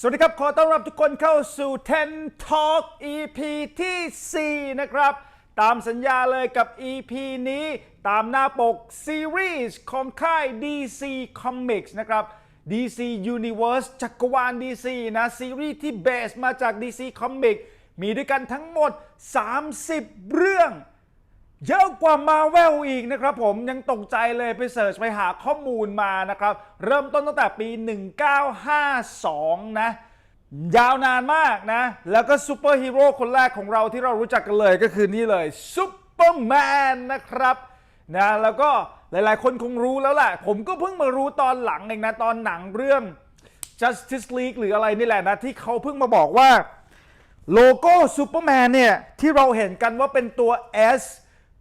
สวัสดีครับ ขอต้อนรับทุกคนเข้าสู่10 Talk EP ที่ 4 นะครับ ตามสัญญาเลยกับ EP นี้ตามหน้าปกซีรีส์ของค่าย DC Comics นะครับ DC Universe จักรวาล DC นะ ซีรีส์ที่เบสมาจาก DC Comics มีด้วยกันทั้งหมด 30 เรื่อง เยอะกว่ามาเวลอีกนะครับผมยังตกใจเลยไปเสิร์ชไปหาข้อมูลมานะครับ เริ่มต้นตั้งแต่ปี 1952 นะ ยาวนานมากนะ แล้วก็ซูเปอร์ฮีโร่คนแรกของเราที่เรารู้จักกันเลยก็คือนี่เลยซูเปอร์แมนนะครับนะแล้วก็หลายๆ คนคงรู้แล้วแหละ ผมก็เพิ่งมารู้ตอนหลังเองนะ ตอนหนังเรื่อง Justice League หรืออะไรนี่แหละนะ ที่เขาเพิ่งมาบอกว่า โลโก้ซูเปอร์แมนเนี่ย ที่เราเห็นกันว่าเป็นตัว S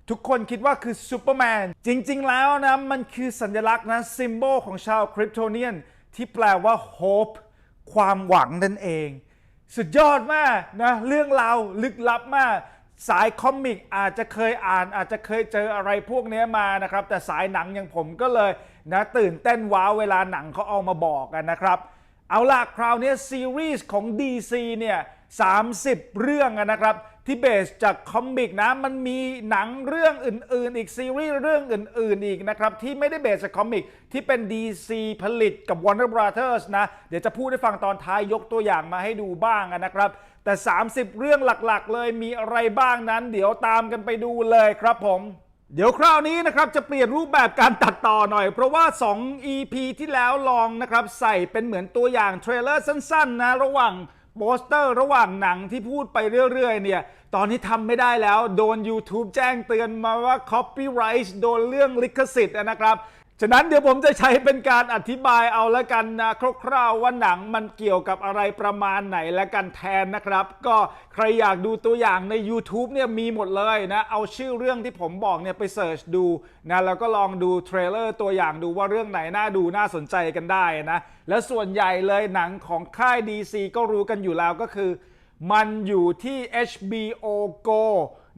ทุกคนคิดว่าคือซูเปอร์แมน จริงๆ แล้วนะ มันคือสัญลักษณ์นะซิมโบลของชาวคริปโตเนียน ที่แปลว่า hope ความหวังนั่นเอง สุดยอดมากนะ เรื่องราวลึกลับมาก สายคอมิกอาจจะเคยอ่าน อาจจะเคยเจออะไรพวกนี้มานะครับ แต่สายหนังอย่างผมก็เลยนะตื่นเต้นว้าวเวลาหนังเขาเอามาบอกกันนะครับเอาล่ะคราวนี้ซีรีส์ของ DC เนี่ย30 เรื่องนะครับ ที่เบสจากคอมิกนะมันมีหนังเรื่องอื่น ๆ อีกซีรีส์เรื่องอื่น ๆ อีกนะครับ ที่ไม่ได้เบสจากคอมิกที่เป็น DC ผลิตกับ Warner Brothers นะ เดี๋ยวจะพูดให้ฟังตอนท้ายยกตัวอย่างมาให้ดูบ้างนะครับ แต่ 30 เรื่องหลัก ๆ เลยมีอะไรบ้างนั้น เดี๋ยวตามกันไปดูเลยครับผมเดี๋ยวคราวนี้นะครับจะเปลี่ยนรูปแบบการตัดต่อหน่อย เพราะว่า 2 EP ที่แล้วลองนะครับใส่เป็นเหมือนตัวอย่างเทรลเลอร์สั้นๆนะระหว่าง โปสเตอร์ระหว่างหนังที่พูดไปเรื่อย ๆ เนี่ย ตอนนี้ทำไม่ได้แล้ว โดน YouTube แจ้งเตือนมาว่า Copyright โดนเรื่องลิขสิทธิ์นะครับ ฉะนั้นเดี๋ยวผมจะใช้เป็นการอธิบายเอาละกันนะคร่าวๆว่าหนังมันเกี่ยวกับอะไรประมาณไหนและกันแทนนะครับ ก็ใครอยากดูตัวอย่างใน YouTube เนี่ยมีหมดเลยนะ เอาชื่อเรื่องที่ผมบอกเนี่ยไปเสิร์ชดูนะแล้วก็ลองดูเทรลเลอร์ตัวอย่างดูว่าเรื่องไหนน่าดูน่าสนใจกันได้นะและส่วนใหญ่เลยหนังของค่าย DC ก็รู้กันอยู่แล้วก็คือ มันอยู่ที่ HBO Go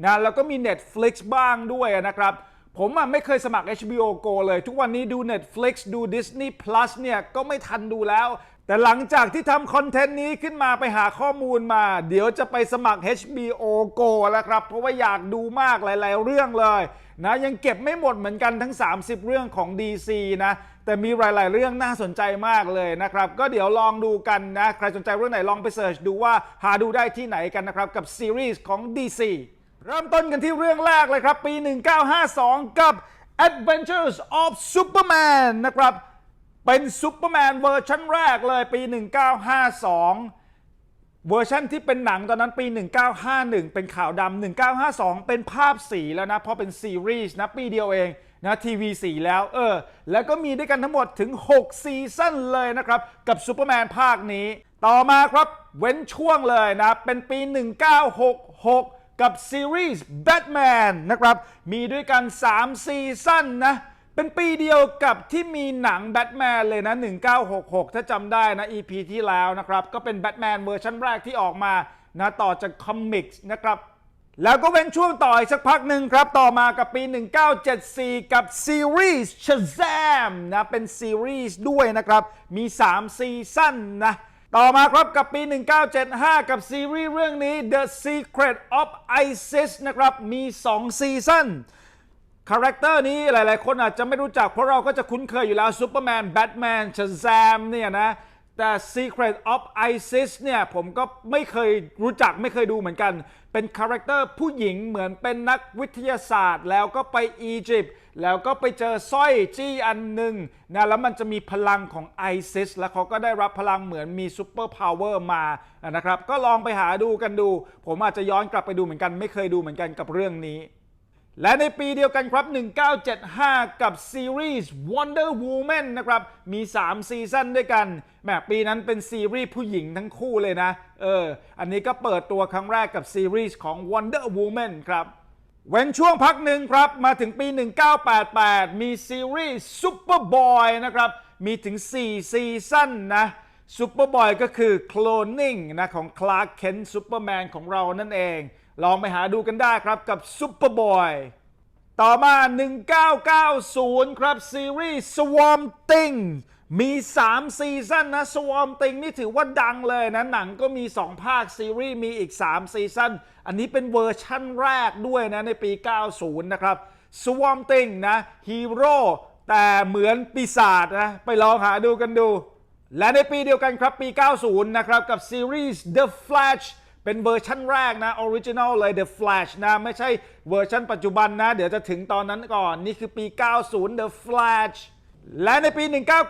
นะแล้วก็มี Netflix บ้างด้วยนะครับ ผมอะไม่เคยสมัคร HBO Go เลย ทุกวันนี้ดู Netflix ดู Disney Plus เนี่ย ก็ไม่ทันดูแล้ว แต่หลังจากที่ทำคอนเทนต์นี้ขึ้นมาไปหาข้อมูลมา เดี๋ยวจะไปสมัคร HBO Go แล้วครับ เพราะว่าอยากดูมากหลาย ๆ เรื่องเลยนะยังเก็บไม่หมดเหมือนกันทั้ง 30 เรื่องของ DC นะ แต่มีหลาย ๆ เรื่องน่าสนใจมากเลยนะครับ ก็เดี๋ยวลองดูกันนะ ใครสนใจเรื่องไหนลองไปเสิร์ชดูว่าหาดูได้ที่ไหนกันนะครับ กับซีรีส์ของ DC เริ่มต้นกันที่เรื่องแรกเลยครับ ปี 1952 กับ Adventures of Superman นะครับ เป็นซูเปอร์แมนเวอร์ชันแรกเลยปี 1952 เวอร์ชันที่เป็นหนังตอนนั้นปี 1951 เป็นข่าวดำ1952 เป็นภาพสีแล้วนะ เพราะเป็นซีรีส์นะ ปีเดียวเองนะทีวีสีแล้วเออ แล้วก็มีด้วยกันทั้งหมดถึง 6 ซีซั่นเลยนะครับ กับซูเปอร์แมนภาคนี้ ต่อมาครับเว้นช่วงเลยนะ เป็นปี 1966 กับซีรีส์ Batman นะครับ มีด้วยกัน 3 ซีซั่นนะ เป็นปีเดียวกับที่มีหนังแบทแมนเลยนะ 1966 ถ้าจำได้นะ EP ที่แล้วนะครับ ก็เป็นแบทแมนเวอร์ชันแรกที่ออกมานะต่อจากคอมิกส์นะครับแล้วก็เว้นช่วงต่ออีกสักพักหนึ่งครับ ต่อมากับปี 1974 กับซีรีส์ Shazam นะ เป็นซีรีส์ด้วยนะครับ มี 3 ซีซั่นนะ ต่อมาครับกับปี 1975 กับซีรีส์เรื่องนี้ The Secret of Isis นะครับ มี 2 ซีซั่นคาแรคเตอร์นี้หลาย ๆ คนอาจจะไม่รู้จัก เพราะเราก็จะคุ้นเคยอยู่แล้วซูเปอร์แมนแบทแมนช z แซมเนี่ยนะ แต่ Secret of Isis เนี่ยผมก็ไม่เคยรู้จักไม่เคยดูเหมือนกัน เป็นคาแรคเตอร์ผู้หญิงเหมือนเป็นนักวิทยาศาสตร์ แล้วก็ไปอียิปต์ แล้วก็ไปเจอสร้อยจี้อันหนึ่งนะแล้วมันจะมีพลังของ ISIS แล้วเขาก็ได้รับพลังเหมือนมีซูเปอร์พาวเวอร์มานะครับ ก็ลองไปหาดูกันดู ผมอาจจะย้อนกลับไปดูเหมือนกัน ไม่เคยดูเหมือนกันกับเรื่องนี้และในปีเดียวกันครับ 1975 กับซีรีส์ Wonder Woman นะครับ มี 3 ซีซั่นด้วยกันแหมปีนั้นเป็นซีรีส์ผู้หญิงทั้งคู่เลยนะ เออ อันนี้ก็เปิดตัวครั้งแรกกับซีรีส์ของ Wonder Woman ครับ เว้นช่วงพักหนึ่งครับ มาถึงปี 1988 มีซีรีส์ Superboy นะครับ มีถึง 4 ซีซั่นนะ Superboy ก็คือ cloning นะของ Clark Kent Superman ของเรานั่นเอง ลองไปหาดูกันได้ครับกับ Superboy ต่อมา 1990 ครับซีรีส์ Swamp Thing มี 3 ซีซั่นนะ Swarm Thing นี่ถือว่าดังเลยนะ หนังก็มี 2 ภาค ซีรีส์มีอีก 3 ซีซั่นอันนี้เป็นเวอร์ชั่นแรกด้วยนะ ในปี 90 นะครับ Swarm Thing นะฮีโร่แต่เหมือนปีศาจนะ ไปลองหาดูกันดู และในปีเดียวกันครับปี 90 นะครับกับซีรีส์ The Flash เป็นเวอร์ชั่นแรกนะออริจิน l ลเลย The Flash นะ ไม่ใช่เวอร์ชันปัจจุบันนะ เดี๋ยวจะถึงตอนนั้นก่อน นี่คือปี 90 The Flash และในปี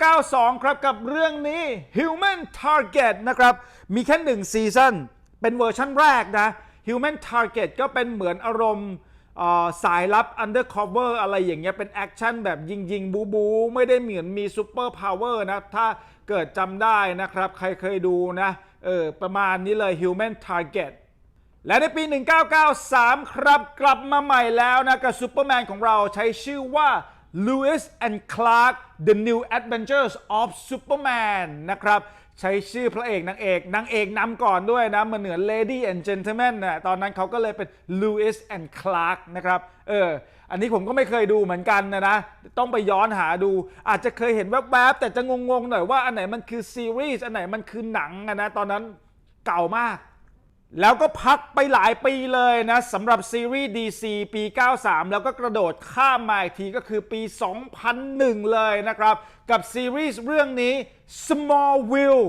1992 ครับกับเรื่องนี้ Human Target นะครับ มีแค่หนึ่งซีซั่นเป็นเวอร์ชั่นแรกนะ Human Target ก็เป็นเหมือนอารมณ์สายลับ Undercover อะไรอย่างเงี้ย เป็นแอคชั่นแบบยิงยิงบูบู ไม่ได้เหมือนมีซูเปอร์พาวเวอร์นะ ถ้าเกิดจำได้นะครับ ใครเคยดูนะ เออ ประมาณนี้เลย Human Target และในปี 1993 ครับ กลับมาใหม่แล้วนะ กับซูเปอร์แมนของเราใช้ชื่อว่า Lewis and Clark The New Adventures of Superman นะครับ ใช้ชื่อพระเอกนางเอกนางเอกนำก่อนด้วยนะมันเหนือน Lady and Gentleman นะตอนนั้นเขาก็เลยเป็น Lewis and Clark นะครับเอออันนี้ผมก็ไม่เคยดูเหมือนกันนะนะ ต้องไปย้อนหาดู อาจจะเคยเห็นแวบๆ แต่จะงงๆหน่อยว่าอันไหนมันคือซีรีส์อันไหนมันคือหนังนะตอนนั้นเก่ามาก แล้วก็พักไปหลายปีเลยนะสำหรับซีรีส์ DC ปี 93 แล้วก็กระโดดข้ามมาอีกทีก็คือปี 2001 เลยนะครับ กับซีรีส์เรื่องนี้ Smallville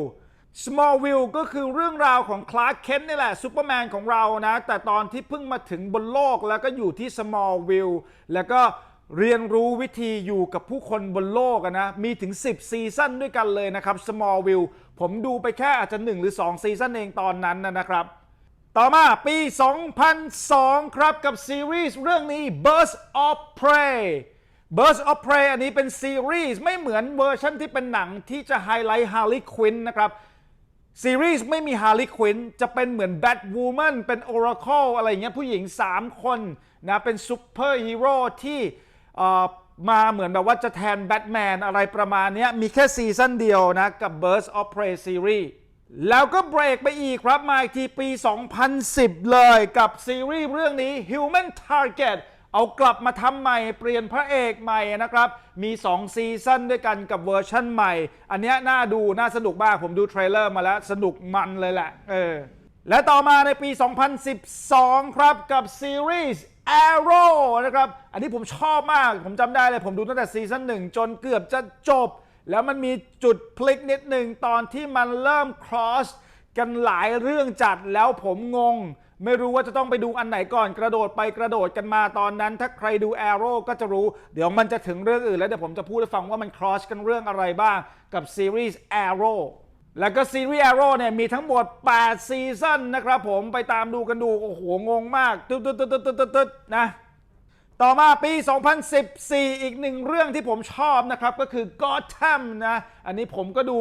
Smallville ก็คือเรื่องราวของคลาร์กเคนนี่แหละซูเปอร์แมนของเรานะ แต่ตอนที่เพิ่งมาถึงบนโลกแล้วก็อยู่ที่ Smallville แล้วก็เรียนรู้วิธีอยู่กับผู้คนบนโลกนะ มีถึง 10 ซีซั่นด้วยกันเลยนะครับ Smallville ผมดูไปแค่อาจจะ 1 หรือ 2 ซีซั่นเองตอนนั้นนะครับ ต่อมาปี 2002 ครับกับซีรีส์เรื่องนี้ Birds of Prey Birds of Prey อันนี้เป็นซีรีส์ไม่เหมือนเวอร์ชันที่เป็นหนังที่จะไฮไลท์ Harley Quinn นะครับซีรีส์ไม่มี Harley Quinn จะเป็นเหมือน Batwoman เป็น Oracle อะไรเงี้ยผู้หญิง 3 คนนะเป็นซูเปอร์ฮีโร่ที่มาเหมือนแบบว่าจะแทนแบทแมนอะไรประมาณนี้มีแค่ซีซั่นเดียวนะกับ Birds of Prey ซีรีส์ แล้วก็เบรกไปอีกครับมาอีกทีปี 2010 เลยกับซีรีส์เรื่องนี้ Human Target เอากลับมาทำใหม่เปลี่ยนพระเอกใหม่นะครับ มี 2 ซีซั่นด้วยกันกับเวอร์ชั่นใหม่ อันนี้น่าดูน่าสนุกมาก ผมดูเทรลเลอร์มาแล้ว สนุกมันเลยแหละเออและต่อมาในปี 2012 ครับกับซีรีส์ Arrow นะครับ อันนี้ผมชอบมาก ผมจำได้เลย ผมดูตั้งแต่ซีซั่นหนึ่งจนเกือบจะจบ แล้วมันมีจุดพลิกนิดหนึ่งตอนที่มันเริ่ม cross กันหลายเรื่องจัดแล้วผมงง ไม่รู้ว่าจะต้องไปดูอันไหนก่อนกระโดดไปกระโดดกันมาตอนนั้น ถ้าใครดู Arrow ก็จะรู้ เดี๋ยวมันจะถึงเรื่องอื่นแล้วเดี๋ยวผมจะพูดให้ฟังว่ามัน cross กันเรื่องอะไรบ้างกับซีรีส์ Arrow แล้วก็ซีรีส์ Arrow เนี่ยมีทั้งหมด 8 ซีซั่นนะครับผมไปตามดูกันดู โอ้โห งงมาก ตึ๊ดตึ๊ดตึ๊ดตึ๊ดตึ๊ดตึ๊ดนะ ต่อมาปี 2014 อีกหนึ่งเรื่องที่ผมชอบนะครับ ก็คือ Gotham นะ อันนี้ผมก็ดู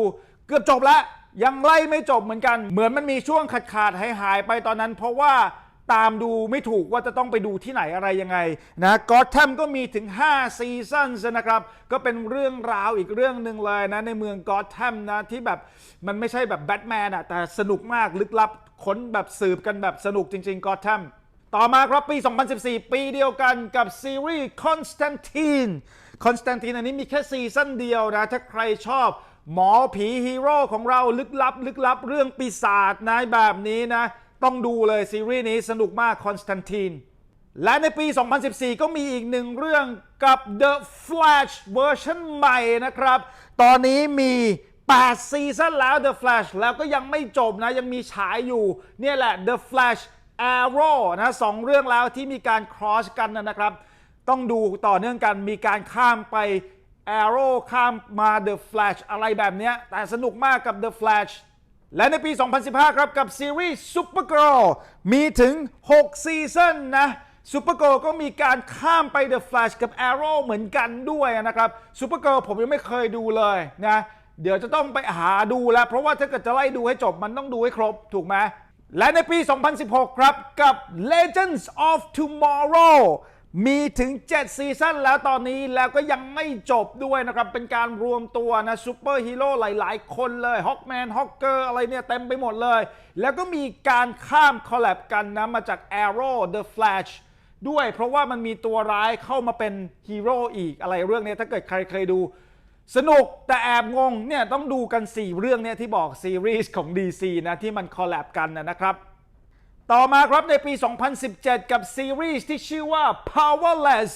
เกือบจบแล้วยังไล่ไม่จบเหมือนกัน เหมือนมันมีช่วงขาดขาดหายหายไปตอนนั้น เพราะว่าตามดูไม่ถูกว่าจะต้องไปดูที่ไหนอะไรยังไงนะ Gotham ก็มีถึง 5 ซีซั่นนะครับ ก็เป็นเรื่องราวอีกเรื่องหนึ่งเลยนะ ในเมือง Gotham นะ ที่แบบมันไม่ใช่แบบแบทแมนอะแต่สนุกมากลึกลับค้นแบบสืบกันแบบสนุกจริงๆ Gotham ต่ ต่อมาครับปี 2014 ปีเดียวกันกับซีรีส์ Constantine Constantine อันนี้มีแค่ซีซั่นเดียวนะ ถ้าใครชอบหมอผีฮีโร่ของเราลึกลับ ลึกลับเรื่องปีศาจนะแบบนี้นะ ต้องดูเลยซีรีส์นี้สนุกมาก Constantine และในปี 2014 ก็มีอีกหนึ่งเรื่องกับ The Flash เวอร์ชันใหม่นะครับ ตอนนี้มี8ซีซั่นแล้ว The Flash แล้วก็ยังไม่จบนะ ยังมีฉายอยู่ เนี่ยแหละ The Flash Arrow นะสองเรื่องแล้วที่มีการ cross กันนะครับ ต้องดูต่อเนื่องกันมีการข้ามไป Arrow ข้ามมา The Flash อะไรแบบเนี้ยแต่สนุกมากกับ The Flash และในปี 2015 ครับกับซีรีส์ Supergirl มีถึง 6 ซีซั่นนะ Supergirl ก็มีการข้ามไป The Flash กับ Arrow เหมือนกันด้วยนะครับ Supergirl ผมยังไม่เคยดูเลยนะ เดี๋ยวจะต้องไปหาดูแล้ว เพราะว่าถ้าเกิดจะไล่ดูให้จบมันต้องดูให้ครบถูกไหม และในปี 2016 ครับ กับ Legends of Tomorrow มีถึง 7 ซีซั่นแล้วตอนนี้แล้วก็ยังไม่จบด้วยนะครับ เป็นการรวมตัวนะซูเปอร์ฮีโร่หลาย ๆ คนเลยฮอกแมนฮอกเกอร์อะไรเนี่ย เต็มไปหมดเลย แล้วก็มีการข้ามคอลแลบกันนะ มาจาก Arrow The Flash ด้วยเพราะว่ามันมีตัวร้ายเข้ามาเป็นฮีโร่อีกอะไรเรื่องนี้ถ้าเกิดใครเคยดู สนุกแต่แอบงงเนี่ยต้องดูกัน 4 เรื่องเนี่ยที่บอกซีรีส์ของ DC นะที่มันคอลแลบกันนะครับ ต่อมาครับในปี 2017 กับซีรีส์ที่ชื่อว่า Powerless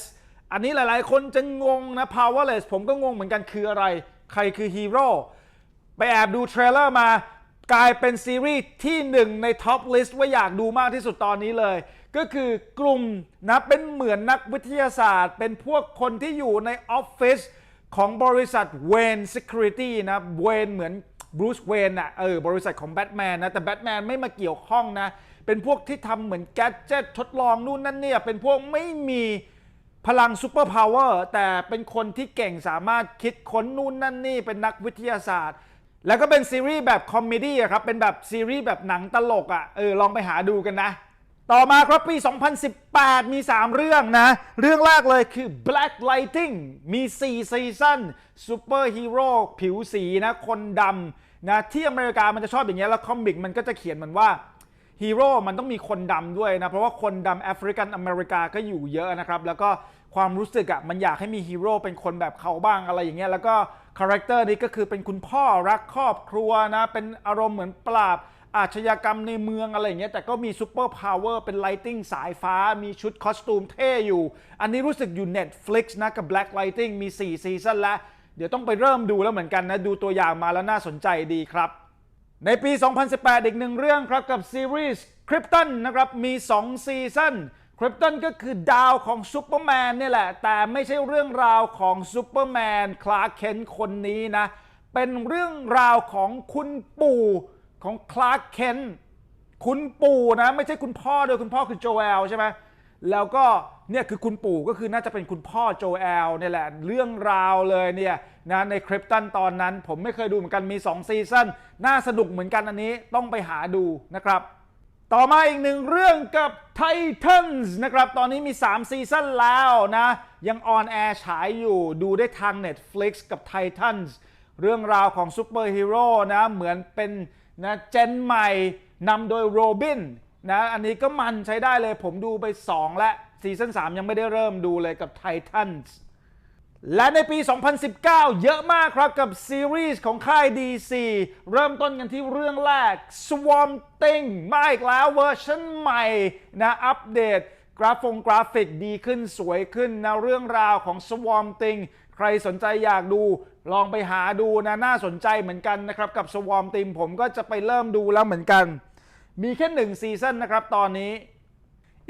อันนี้หลายๆ คนจะงงนะ Powerless ผมก็งงเหมือนกันคืออะไร ใครคือฮีโร่ไปแอบดูเทรลเลอร์มากลายเป็นซีรีส์ที่หนึ่งในท็อปลิสต์ว่าอยากดูมากที่สุดตอนนี้เลย ก็คือกลุ่มนะเป็นเหมือนนักวิทยาศาสตร์ เป็นพวกคนที่อยู่ในออฟฟิศ ของบริษัท Wayne Security นะเวนเหมือนบรูซเวนอะเออบริษัทของแบทแมนนะ แต่แบทแมนไม่มาเกี่ยวข้องนะ เป็นพวกที่ทำเหมือนแกดเจ็ตทดลองนู่นนั่นเนี่ย เป็นพวกไม่มีพลังซูเปอร์พาวเวอร์แต่เป็นคนที่เก่งสามารถคิดค้นนู่นนั่นนี่ เป็นนักวิทยาศาสตร์ แล้วก็เป็นซีรีส์แบบคอมเมดี้ครับ เป็นแบบซีรีส์แบบหนังตลกอะ่ะเออลองไปหาดูกันนะ ต่อมาครับปี 2018 มี 3 เรื่องนะ เรื่องแรกเลยคือ Black Lightning มี 4 ซีซั่นซูเปอร์ฮีโร่ผิวสีนะ คนดำนะที่อเมริกามันจะชอบอย่างเงี้ยแล้วคอมิกมันก็จะเขียนมือนว่าฮีโร่มันต้องมีคนดำด้วยนะ เพราะว่าคนดำแอฟริกันอเมริกาก็อยู่เยอะนะครับ แล้วก็ความรู้สึกอะ่ะมันอยากให้มีฮีโร่เป็นคนแบบเขาบ้างอะไรอย่างเงี้ยแล้วก็คาแรคเตอร์นี้ก็คือเป็นคุณพ่อรักครอบครัวนะ เป็นอารมณ์เหมือนปราบ อาชญากรรมในเมืองอะไรอย่างเงี้ยแต่ก็มีซูเปอร์พาวเวอร์เป็นไลติงสายฟ้า มีชุดคอสตูมเท่อยู่ อันนี้รู้สึกอยู่ Netflix นะกับ Black Lighting มี 4 ซีซั่นแล้ว เดี๋ยวต้องไปเริ่มดูแล้วเหมือนกันนะ ดูตัวอย่างมาแล้วน่าสนใจดีครับ ในปี 2018 อีกหนึ่งเรื่องครับกับซีรีส์ Krypton นะครับมี 2 ซีซั่น Krypton ก็คือดาวของซูเปอร์แมนนี่แหละ แต่ไม่ใช่เรื่องราวของซูเปอร์แมนคลาร์เคนคนนี้นะ เป็นเรื่องราวของคุณปู่ ของคลาร์กเคนคุณปู่นะ ไม่ใช่คุณพ่อโดยคุณพ่อคือโจเอลใช่ไหมแล้วก็เนี่ยคือคุณปู่ก็คือน่าจะเป็นคุณพ่อโจเอลเนี่ยแหละเรื่องราวเลยเนี่ยนะในคริปตันตอนนั้น ผมไม่เคยดูเหมือนกันมี 2 ซีซั่นน่าสนุกเหมือนกันอันนี้ต้องไปหาดูนะครับ ต่อมาอีกหนึ่งเรื่องกับ Titans นะครับ ตอนนี้มี 3 ซีซั่นแล้วนะ ยังออนแอร์ฉายอยู่ดูได้ทาง Netflix กับ Titans เรื่องราวของซูเปอร์ฮีโร่นะเหมือนเป็น นะเจนใหม่นำโดยโรบินนะอันนี้ก็มันใช้ได้เลยผมดูไป 2 และซีซั่น3 ยังไม่ได้เริ่มดูเลยกับ Titans และในปี 2019 เยอะมากครับกับซีรีส์ของค่าย DC เริ่มต้นกันที่เรื่องแรก Swamp Thing มาอีกแล้วเวอร์ชันใหม่นะอัปเดต กราฟงกราฟิกดีขึ้นสวยขึ้นนะเรื่องราวของ Swamp Thing ใครสนใจอยากดู ลองไปหาดูนะน่าสนใจเหมือนกันนะครับ กับ Swamp Thing ผมก็จะไปเริ่มดูแล้วเหมือนกัน มีแค่หนึ่งซีซั่นนะครับตอนนี้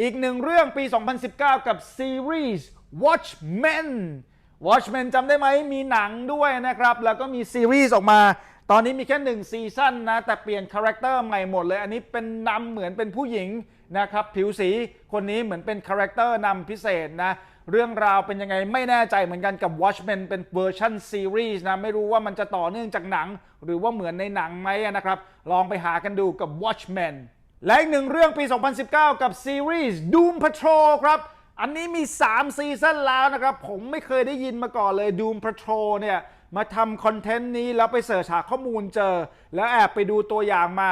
อีกหนึ่งเรื่องปี 2019 กับซีรีส์ Watchmen Watchmen จำได้ไหมมีหนังด้วยนะครับ แล้วก็มีซีรีส์ออกมา ตอนนี้มีแค่หนึ่งซีซั่นนะ แต่เปลี่ยนคาแรคเตอร์ใหม่หมดเลย อันนี้เป็นนำเหมือนเป็นผู้หญิงนะครับ ผิวสีคนนี้เหมือนเป็นคาแรคเตอร์นำพิเศษนะ เรื่องราวเป็นยังไงไม่แน่ใจเหมือนกันกับ Watchmen เป็นเวอร์ชันซีรีส์นะไม่รู้ว่ามันจะต่อเนื่องจากหนัง หรือว่าเหมือนในหนังไหมนะครับ ลองไปหากันดูกับ Watchmen และอีกหนึ่งเรื่องปี 2019 กับซีรีส์ Doom Patrol ครับ อันนี้มี 3 ซีซั่นแล้วนะครับ ผมไม่เคยได้ยินมาก่อนเลย Doom Patrol เนี่ย มาทำคอนเทนต์นี้แล้วไปเสิร์ชหาข้อมูลเจอ แล้วแอบไปดูตัวอย่างมา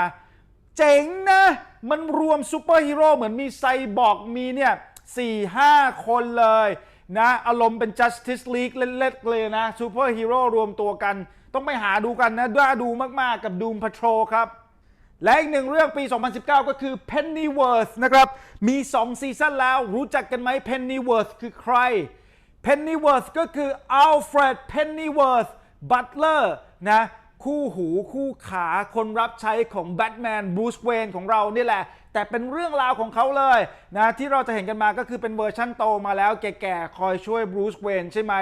เจ๋งนะ มันรวมซูเปอร์ฮีโร่เหมือนมีไซบอร์กมีเนี่ย สี่ห้าคนเลยนะอารมณ์เป็น Justice League เล่นๆเลยนะซูเปอร์ฮีโร่รวมตัวกัน ต้องไปหาดูกันนะน่าดูมากๆกับ Doom Patrol ครับ และอีกหนึ่งเรื่องปี 2019 ก็คือ Pennyworth นะครับ มี 2 ซีซั่นแล้วรู้จักกันไหม Pennyworth คือใคร Pennyworth ก็คือ Alfred Pennyworth Butler นะคู่หูคู่ขาคนรับใช้ของแบทแมนบรูซเวนของเรานี่แหละ แต่เป็นเรื่องราวของเขาเลยนะที่เราจะเห็นกันมาก็คือเป็นเวอร์ชั่นโตมาแล้วแก่ๆ คอยช่วยบรูซเวนใช่ไหม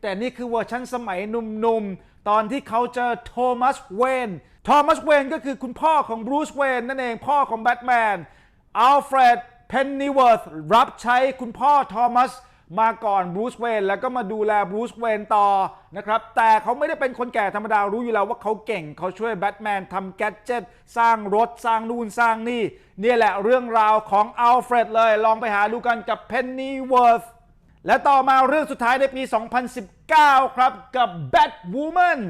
แต่นี่คือเวอร์ชั่นสมัยหนุ่มๆ ตอนที่เขาเจอโทมัสเวนโทมัสเวนก็คือคุณพ่อของบรูซเวนนั่นเองพ่อของแบทแมนอัลเฟรดเพนนีเวิร์ธรับใช้คุณพ่อโทมัส มาก่อนบรูซเวนแล้วก็มาดูแลบรูซเวนต่อนะครับแต่เขาไม่ได้เป็นคนแก่ธรรมดารู้อยู่แล้วว่าเขาเก่งเขาช่วยแบทแมนทำแกดเจ็ตสร้างรถสร้างนู่นสร้างนี่ เนี่ยแหละเรื่องราวของอัลเฟรดเลย ลองไปหาดูกันกับเพนนีเวิร์ธและต่อมาเรื่องสุดท้ายในปี 2019 ครับกับ Batwoman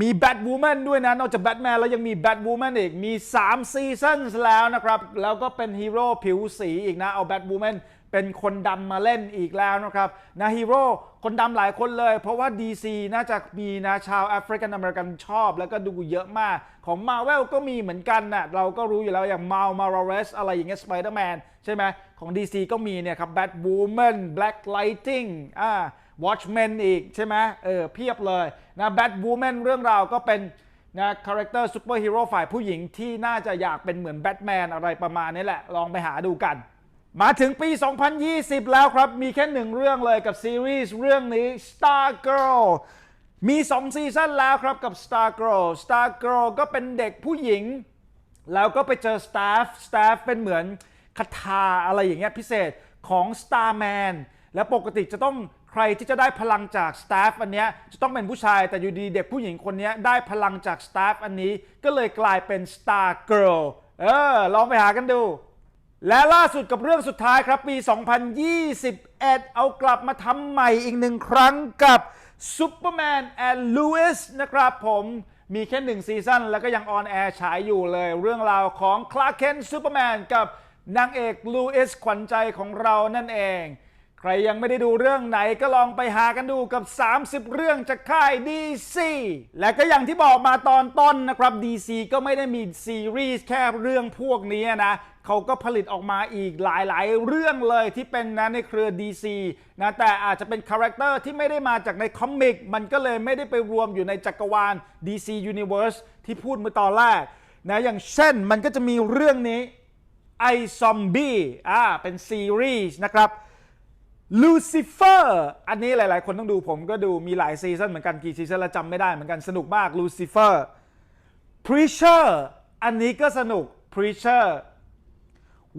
มีแบทวูแมนด้วยนะ นอกจากแบทแมนแล้วยังมีแบทวูแมนอีก มี 3 ซีซันแล้วนะครับ แล้วก็เป็นฮีโร่ผิวสีอีกนะ เอาแบทวูแมน เป็นคนดำมาเล่นอีกแล้วนะครับนะฮีโร่คนดำหลายคนเลย เพราะว่า DC น่าจะมีนะชาวแอฟริกันอเมริกันชอบ แล้วก็ดูเยอะมาก ของ Marvel ก็มีเหมือนกันนะ่ะเราก็รู้อยู่แล้วอย่างมา l มาราเรสอะไรอย่างเงี้ยสไปเดอร์แมนใช่ไหมของ DC ก็มีเนี่ยครับ Batwoman Black Lightning อ่า Watchmen อีกใช่ไหมเออเพียบเลยนะ Batwoman เรื่องราวก็เป็นนะคาแรคเตอร์ซูเปอร์ฮีโร่ฝ่ายผู้หญิงที่น่าจะอยากเป็นเหมือนแบทแมนอะไรประมาณนี้แหละ ลองไปหาดูกัน มาถึงปี 2020 แล้วครับ มีแค่หนึ่งเรื่องเลยกับซีรีส์เรื่องนี้ Star Girl มี 2 ซีซั่นแล้วครับกับ Star Girl Star Girl ก็เป็นเด็กผู้หญิง แล้วก็ไปเจอ Staff Staff เป็นเหมือนคาถาอะไรอย่างเงี้ยพิเศษของ Starman แล้วปกติจะต้องใครที่จะได้พลังจาก Staff อันเนี้ยจะต้องเป็นผู้ชายแต่อยู่ดีเด็กผู้หญิงคนเนี้ยได้พลังจาก Staff อันนี้ก็เลยกลายเป็น Star Girl เออ ลองไปหากันดู และล่าสุดกับเรื่องสุดท้ายครับปี 2021 เอากลับมาทำใหม่อีกหนึ่งครั้งกับ Superman and Lewis นะครับผมมีแค่หนึ่งซีซั่นแล้วก็ยังออนแอร์ฉายอยู่เลย เรื่องราวของ Clark Kent Superman กับนางเอกลูอิสขวัญใจของเรานั่นเอง ใครยังไม่ได้ดูเรื่องไหนก็ลองไปหากันดูกับ 30 เรื่องจากค่าย DC และก็อย่างที่บอกมาตอนต้นนะครับ DC ก็ไม่ได้มีซีรีส์แค่เรื่องพวกนี้นะเขาก็ผลิตออกมาอีกหลายๆ เรื่องเลยที่เป็นนะในเครือ DC นะแต่อาจจะเป็นคาแรคเตอร์ที่ไม่ได้มาจากในคอมิกมันก็เลยไม่ได้ไปรวมอยู่ในจักรวาล DC Universe ที่พูดเมื่อตอนแรกนะอย่างเช่นมันก็จะมีเรื่องนี้ I Zombie อ่าเป็นซีรีส์นะครับ ลูซิเฟอร์อันนี้หลาย ๆ คนต้องดูผมก็ดูมีหลายซีซันเหมือนกันกี่ซีซันแล้วจำไม่ได้เหมือนกันสนุกมากลูซิเฟอร์ Preacher อันนี้ก็สนุก Preacher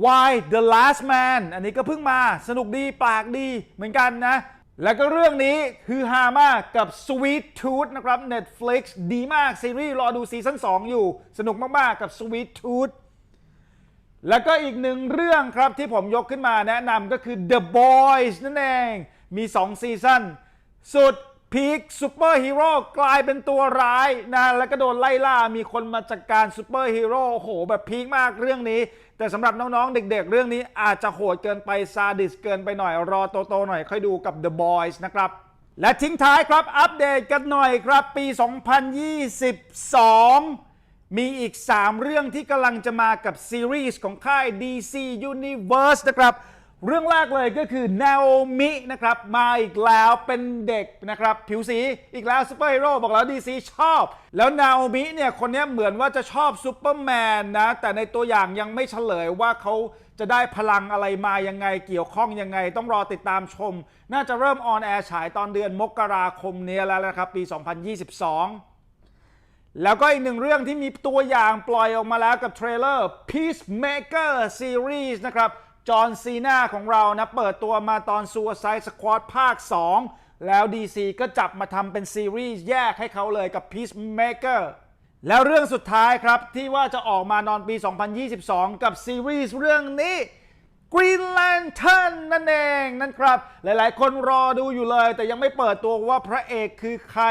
Why the Last Man อันนี้ก็เพิ่งมาสนุกดีปากดีเหมือนกันนะ แล้วก็เรื่องนี้ฮือฮามากกับ Sweet Tooth นะครับ Netflix ดีมากซีรีส์รอดูซีซั่น2อยู่ สนุกมาก ๆ กับ Sweet Tooth แล้วก็อีกหนึ่งเรื่องครับที่ผมยกขึ้นมาแนะนำก็คือ The Boys นั่นเอง มี 2 ซีซั่นสุดพีคซูเปอร์ฮีโร่กลายเป็นตัวร้ายนะแล้วก็โดนไล่ล่ามีคนมาจัดกการซูเปอร์ฮีโร่โอ้โห แบบพีคมากเรื่องนี้ แต่สำหรับน้องๆ เด็กๆ เรื่องนี้อาจจะโหดเกินไป ซาดิสเกินไปหน่อย รอโตๆหน่อย ค่อยดูกับ The Boys นะครับ และทิ้งท้ายครับ อัปเดตกันหน่อยครับปี 2022 มีอีก 3 เรื่องที่กำลังจะมากับซีรีส์ของค่าย DC Universe นะครับ เรื่องแรกเลยก็คือ Naomi นะครับ มาอีกแล้วเป็นเด็กนะครับ ผิวสีอีกแล้วซูเปอร์ฮีโร่บอกแล้ว DC ชอบ แล้ว Naomi เนี่ย คนนี้เหมือนว่าจะชอบซูเปอร์แมนนะ แต่ในตัวอย่างยังไม่เฉลยว่าเขาจะได้พลังอะไรมายังไงเกี่ยวข้องยังไง ต้องรอติดตามชม น่าจะเริ่มออนแอร์ฉายตอนเดือนมกราคมนี้แล้วนะครับปี 2022 แล้วก็อีกหนึ่งเรื่องที่มีตัวอย่างปล่อยออกมาแล้วกับเทรลเลอร์ Peacemaker Series นะครับ จอห์นซีนาของเรานะ เปิดตัวมาตอน Suicide Squad ภาค 2 แล้ว DC ก็จับมาทำเป็นซีรีส์แยกให้เขาเลยกับ Peacemaker แล้วเรื่องสุดท้ายครับ ที่ว่าจะออกมานอนปี 2022 กับซีรีส์เรื่องนี้ Green Lantern นั่นเองนั่นครับ หลายๆ คนรอดูอยู่เลย แต่ยังไม่เปิดตัวว่าพระเอกคือใคร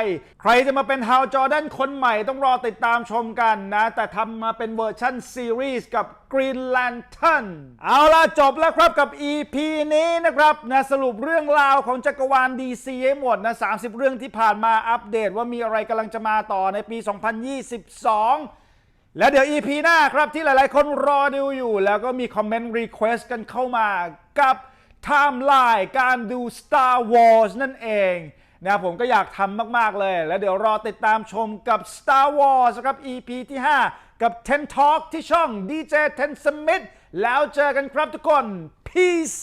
ใครจะมาเป็นฮาวจอ r แดนคนใหม่ต้องรอติดตามชมกันนะ แต่ทำมาเป็นเวอร์ชั่นซีรีส์กับ Green Lantern เอาล่ะ จบแล้วครับกับ EP นี้นะครับนะสรุปเรื่องราวของจักรวาล DC ให้หมดนะ 30 เรื่องที่ผ่านมาอัปเดตว่ามีอะไรกำลังจะมาต่อในปี 2022 และเดี๋ยว EP หน้าครับที่หลายๆ คนรอดูอยู่ แล้วก็มีคอมเมนต์รีเควสกันเข้ามากับไทม์ไลน์การดู Star Wars นั่นเองนะผมก็อยากทำมาก ๆ เลย แล้วเดี๋ยวรอติดตามชมกับ Star Wars ครับ EP ที่ 5 กับ Ten Talk ที่ช่อง DJ Ten Smith แล้วเจอกันครับทุกคน Peace